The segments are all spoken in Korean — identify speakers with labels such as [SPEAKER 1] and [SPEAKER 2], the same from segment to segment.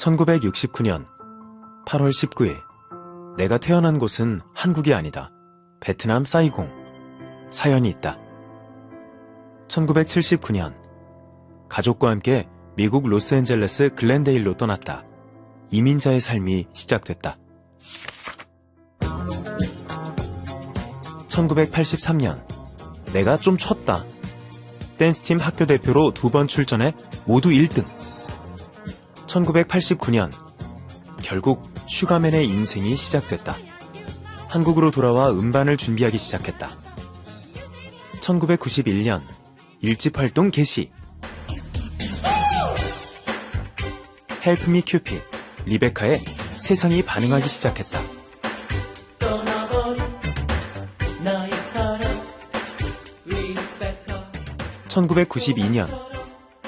[SPEAKER 1] 1969년 8월 19일 내가 태어난 곳은 한국이 아니다. 베트남 사이공. 사연이 있다. 1979년 가족과 함께 미국 로스앤젤레스 글렌데일로 떠났다. 이민자의 삶이 시작됐다. 1983년 내가 좀 쳤다. 댄스팀 학교 대표로 두 번 출전해 모두 1등. 1989년 결국 슈가맨의 인생이 시작됐다. 한국으로 돌아와 음반을 준비하기 시작했다. 1991년 일집 활동 개시. 헬프 미 큐핏 리베카의 세상이 반응하기 시작했다. 1992년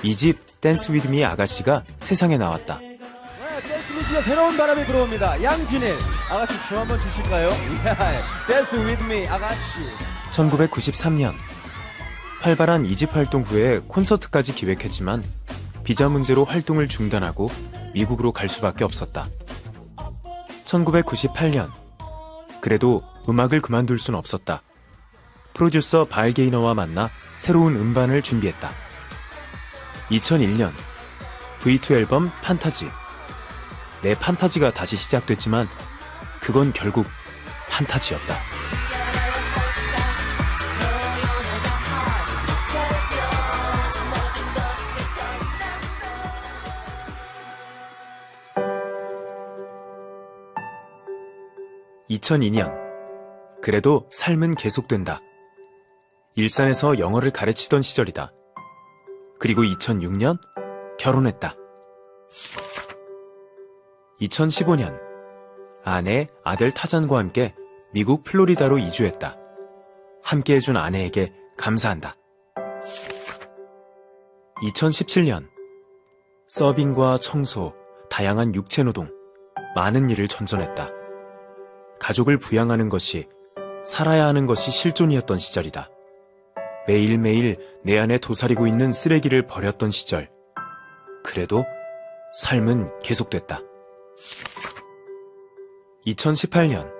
[SPEAKER 1] 이집 댄스 위드미 아가씨가 세상에 나왔다.
[SPEAKER 2] 네, 댄스 뮤지의 새로운 바람이 불어옵니다. 양진일 아가씨 춤 한번 주실까요? 댄스 위드 미 아가씨
[SPEAKER 1] 1993년 활발한 이집 활동 후에 콘서트까지 기획했지만 비자 문제로 활동을 중단하고 미국으로 갈 수밖에 없었다. 1998년 그래도 음악을 그만둘 순 없었다. 프로듀서 바알 게이너와 만나 새로운 음반을 준비했다. 2001년 V2 앨범 판타지 내 판타지가 다시 시작됐지만 그건 결국 판타지였다. (2002년) 그래도 삶은 계속된다. 일산에서 영어를 가르치던 시절이다. 그리고 2006년 결혼했다. 2015년 아내, 아들 타잔과 함께 미국 플로리다로 이주했다. 함께 해준 아내에게 감사한다. 2017년 서빙과 청소, 다양한 육체노동, 많은 일을 전전했다. 가족을 부양하는 것이 살아야 하는 것이 실존이었던 시절이다. 매일매일 내 안에 도사리고 있는 쓰레기를 버렸던 시절. 그래도 삶은 계속됐다. 2018년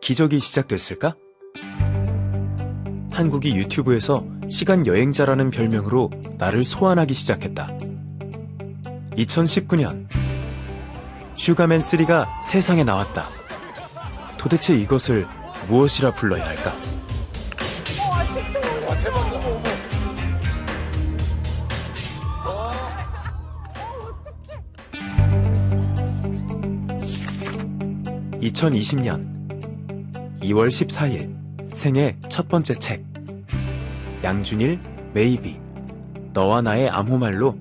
[SPEAKER 1] 기적이 시작됐을까? 한국이 유튜브에서 시간 여행자라는 별명으로 나를 소환하기 시작했다. 2019년 슈가맨 3가 세상에 나왔다. 도대체 이것을 무엇이라 불러야 할까? 2020년 2월 14일 생애 첫 번째 책 양준일 메이비 너와 나의 암호말로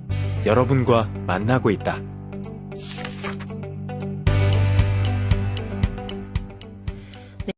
[SPEAKER 1] 여러분과 만나고 있다.